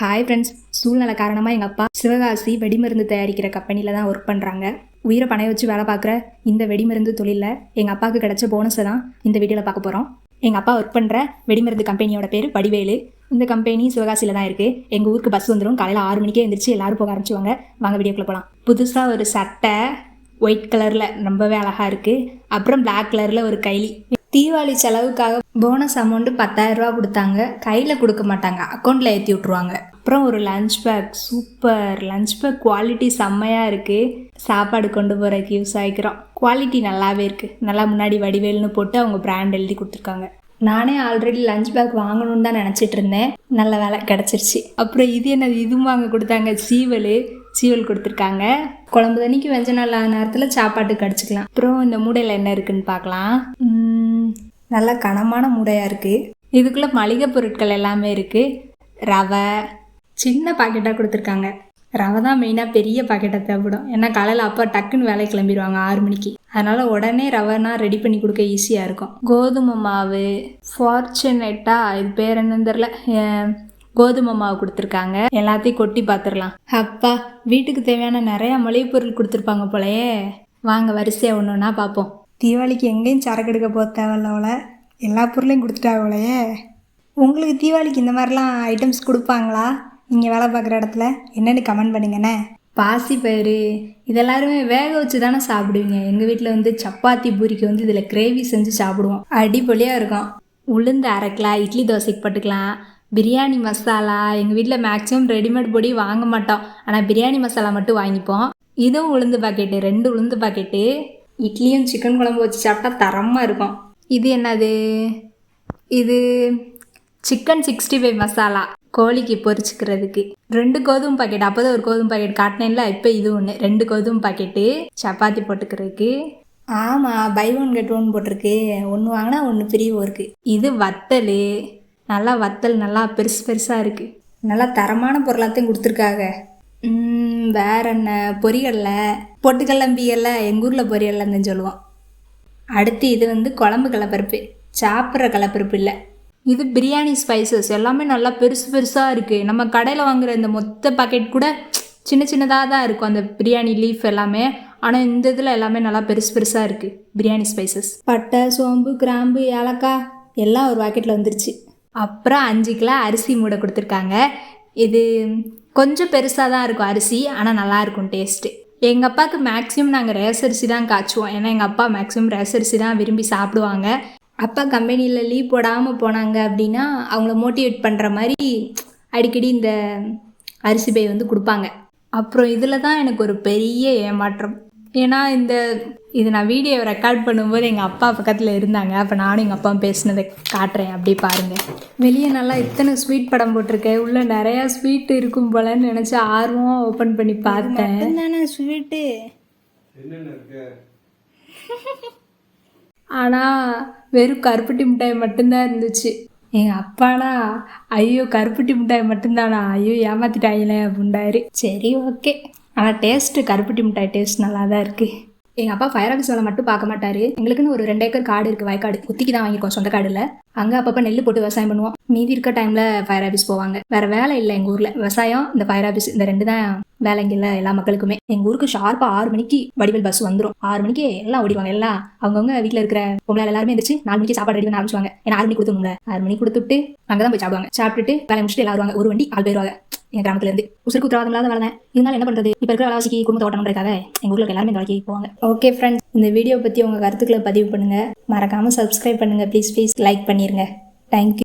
Hi friends சூழ்நிலை காரணமாக எங்கள் அப்பா சிவகாசி வெடிமருந்து தயாரிக்கிற கம்பெனியில் தான் ஒர்க் பண்ணுறாங்க உயிரை பணைய வச்சு வேலை பார்க்குற இந்த வெடிமருந்து தொழிலில் எங்கள் அப்பாவுக்கு கிடைச்ச போனஸை தான் இந்த வீடியோவில் பார்க்க போகிறோம் எங்கள் அப்பா ஒர்க் பண்ணுற வெடிமருந்து கம்பெனியோட பேர் வடிவேலு. இந்த கம்பெனி சிவகாசியில் தான் இருக்குது எங்கள் ஊருக்கு பஸ் வந்துடும் காலையில் ஆறு மணிக்கே எழுந்திரிச்சு எல்லோரும் போக ஆரம்பிச்சுவாங்க. வாங்க வீடியோக்குள்ளே போகலாம் புதுசாக ஒரு சட்டை ஒயிட் கலரில் ரொம்பவே அழகாக இருக்குது அப்புறம் பிளாக் கலரில் ஒரு கைலி. தீபாவளி செலவுக்காக போனஸ் அமௌண்ட்டு பத்தாயிரரூபா கொடுத்தாங்க. கையில் கொடுக்க மாட்டாங்க. அக்கௌண்ட்டில் ஏற்றி விட்ருவாங்க அப்புறம் ஒரு lunch pack super lunch pack quality செம்மையாக இருக்குது சாப்பாடு கொண்டு போகிறதுக்கு யூஸ் ஆகிக்கிறோம். குவாலிட்டி நல்லாவே இருக்குது நல்லா முன்னாடி வடிவேல்னு போட்டு அவங்க பிராண்ட் எழுதி கொடுத்துருக்காங்க. நானே ஆல்ரெடி லஞ்ச் பேக் வாங்கணும்னு தான் நினச்சிட்டு இருந்தேன். நல்ல வேலை கிடச்சிருச்சு. அப்புறம் இது என்னது? இதுவும் வாங்க கொடுத்தாங்க. சீவல். சீவல் கொடுத்துருக்காங்க. குழம்பு தண்ணிக்கு வெஞ்ச நாள் ஆன நேரத்தில் சாப்பாட்டுக்கு அடிச்சுக்கலாம் அப்புறம் இந்த மூடையில் என்ன இருக்குன்னு பார்க்கலாம். நல்லா கனமான மூடையாக இருக்குது இதுக்குள்ளே மளிகை பொருட்கள் எல்லாமே இருக்குது ரவை சின்ன பாக்கெட்டாக கொடுத்துருக்காங்க. ரவை தான் மெயினாக பெரிய பாக்கெட்டாக தேவைப்படும். ஏன்னா காலையில் அப்பா டக்குன்னு வேலைக்கு கிளம்பிடுவாங்க ஆறு மணிக்கு. அதனால் உடனே ரவைனா ரெடி பண்ணி கொடுக்க ஈஸியாக இருக்கும். கோதுமை மாவு ஃபார்ச்சுனேட்டாக இது பேர் என்னன்னு தெரில கோதுமை மாவு கொடுத்துருக்காங்க. எல்லாத்தையும் கொட்டி பார்த்துடலாம் அப்பா வீட்டுக்கு தேவையான நிறையா மளிகை பொருள் கொடுத்துருப்பாங்க போலயே. வாங்க வரிசையாக ஒன்று ஒன்றா பார்ப்போம் தீபாவளிக்கு எங்கேயும் சரக்கு எடுக்க போக தேவையில்ல எல்லா பொருளையும் கொடுத்துட்டாங்களே உங்களுக்கு தீபாவளிக்கு இந்த மாதிரிலாம் ஐட்டம்ஸ் கொடுப்பாங்களா? நீங்கள் வேலை பார்க்குற இடத்துல? என்னென்னு கமெண்ட் பண்ணுங்கண்ணே. பாசி பயிறு இதெல்லாருமே வேக வச்சு தானே சாப்பிடுவீங்க. எங்கள் வீட்டில் வந்து சப்பாத்தி பூரிக்கு வந்து இதில் கிரேவி செஞ்சு சாப்பிடுவோம். அடிப்பொலியாக இருக்கும். உளுந்து அரைக்கலாம் இட்லி தோசைக்கு பட்டுக்கலாம். பிரியாணி மசாலா எங்கள் வீட்டில் மேக்ஸிமம் ரெடிமேட் பொடி வாங்க மாட்டோம். ஆனால் பிரியாணி மசாலா மட்டும் வாங்கிப்போம். இதுவும் உளுந்து பாக்கெட்டு ரெண்டு உளுந்து பாக்கெட்டு இட்லியும் சிக்கன் குழம்பு வச்சு சாப்பிட்டா தரமாக இருக்கும். இது என்னது? இது சிக்கன் சிக்ஸ்டி ஃபைவ் மசாலா கோழிக்கு பொரிச்சுக்கிறதுக்கு. ரெண்டு கோதுமை பாக்கெட் அப்போ தான் ஒரு கோதுமை பாக்கெட் காட்டினேன்ல இப்போ இது ஒன்று ரெண்டு கோதுமை பாக்கெட்டு சப்பாத்தி போட்டுக்கிறதுக்கு. ஆமாம் பை ஒன் கெட் ஒன் போட்டிருக்கு. ஒன்று வாங்கினா ஒன்று ஃப்ரீவும் இருக்குது இது வத்தல். நல்லா வத்தல் நல்லா பெருசு பெருசாக இருக்குது நல்லா தரமான பொருளாத்தையும் கொடுத்துருக்காங்க. வேற என்ன? பொரியல்ல? பொட்டுக்கல்லம்பியல்ல எங்கள் ஊரில் பொரியல்லன்னு சொல்லுவோம். அடுத்து இது வந்து குழம்பு கலப்பருப்பு. சாப்பிட்ற கலப்பருப்பு இல்லை. இது பிரியாணி ஸ்பைசஸ் எல்லாமே நல்லா பெருசு பெருசாக இருக்குது நம்ம கடையில் வாங்குற இந்த மொத்த பாக்கெட் கூட சின்ன சின்னதாக தான் இருக்கும் அந்த பிரியாணி லீஃப் எல்லாமே. ஆனால் இந்த இதில் எல்லாமே நல்லா பெருசு பெருசாக இருக்குது பிரியாணி ஸ்பைசஸ் பட்டை சோம்பு கிராம்பு ஏலக்காய் எல்லாம் ஒரு பாக்கெட்டில் வந்துருச்சு. அப்புறம் அஞ்சு கிலோ அரிசி மூடை கொடுத்துருக்காங்க. இது கொஞ்சம் பெருசாக தான் இருக்கும் அரிசி ஆனால் நல்லாயிருக்கும் டேஸ்ட்டு எங்கள் அப்பாவுக்கு மேக்ஸிமம் நாங்கள் ரேஸ் அரிசி தான் காய்ச்சுவோம். ஏன்னா எங்கள் அப்பா மேக்ஸிமம் ரேஸ் அரிசி தான் விரும்பி சாப்பிடுவாங்க. அப்பா கம்பெனியில் லீவ் போடாமல் போனாங்க அப்படின்னா அவங்கள மோட்டிவேட் பண்ணுற மாதிரி அடிக்கடி இந்த அரிசி பை வந்து கொடுப்பாங்க. அப்புறம் இதில் தான் எனக்கு ஒரு பெரிய ஏமாற்றம். ஏன்னா இந்த இது நான் வீடியோ ரெக்கார்ட் பண்ணும்போது எங்கள் அப்பா பக்கத்தில் இருந்தாங்க. அப்போ நானும் எங்கள் அப்பா பேசினதை காட்டுறேன். அப்படி பாருங்கள் வெளியே நல்லா இத்தனை ஸ்வீட் படம் போட்டிருக்கேன் உள்ளே நிறையா ஸ்வீட் இருக்கும் போலன்னு நினச்சி ஆர்வமாக ஓப்பன் பண்ணி பார்த்தேன். தானே ஸ்வீட்டு ஆனால் வெறும் கருப்பட்டி மிட்டாய் மட்டும்தான் இருந்துச்சு. எங்கள் அப்பானா ஐயோ கருப்பட்டி மிட்டாய் மட்டும்தானா? ஐயோ ஏமாத்திட்டாங்களே அப்படின்டாரு. சரி ஓகே ஆனால் டேஸ்ட்டு கருப்பட்டி மிட்டாய் டேஸ்ட் நல்லா தான் இருக்குது எங்கள் அப்பா ஃபயர் ஆஃபீஸ் வேலை மட்டும் பார்க்க மாட்டார். எங்களுக்குன்னு ஒரு ரெண்டு ஏக்கர் காடு இருக்குது வயக்காடு. குத்திக்கு தான் வாங்கியிருக்கோம். சொந்த காடில். அங்கே அப்பப்போ நெல் போட்டு விவசாயம் பண்ணுவோம். மீதி இருக்க டைமில் ஃபயர் ஆஃபீஸ் போவாங்க. வேறு வேலை இல்லை எங்கள் ஊரில். விவசாயம் இந்த ஃபயர் ஆஃபீஸ் இந்த ரெண்டு தான் வேலைங்க இல்லை எல்லா மக்களுக்குமே. எங்கள் ஊருக்கு ஷார்ப்பாக ஆறு மணிக்கு வடிவல் பஸ் வந்துடும் ஆறு மணிக்கு எல்லாம் ஓடிவாங்க எல்லாம். அவங்கவுங்க வீட்டில் இருக்கிற பொம்பளை எல்லாருமே இருந்துச்சு நாலு மணிக்கு சாப்பாடு ரெடி பண்ண ஆரம்பிச்சுவாங்க ஏன்னா ஆறு மணிக்கு கொடுத்துருங்க ஆறு மணிக்கு கொடுத்துட்டு அங்கே தான் போய் சாப்பிடுவாங்க. சாப்பிட்டுட்டு வேலை முடிச்சுட்டு எல்லாரும் வருவாங்க. ஒரு வண்டி ஆள் போயிருவாங்க. எங்கள் கிராமத்துல இருந்து உசுருக்கு உத்தரவாதம் இல்லாத வேலை இருந்தாலும் என்ன பண்ணுறது இப்போ இருக்கிற வேலைவாசிக்கு குடும்பத்தை ஓட்டணுன்றதுக்காக எங்கள் ஊரில் எல்லாருமே இந்த வேலைக்கு போவாங்க. ஓகே ஃப்ரெண்ட்ஸ் இந்த வீடியோ பற்றி உங்கள் கருத்துக்களை பதிவு பண்ணுங்கள் மறக்காமல் சப்ஸ்கிரைப் பண்ணுங்கள் ப்ளீஸ் ப்ளீஸ் லைக் பண்ணிடுங்க தேங்க்யூ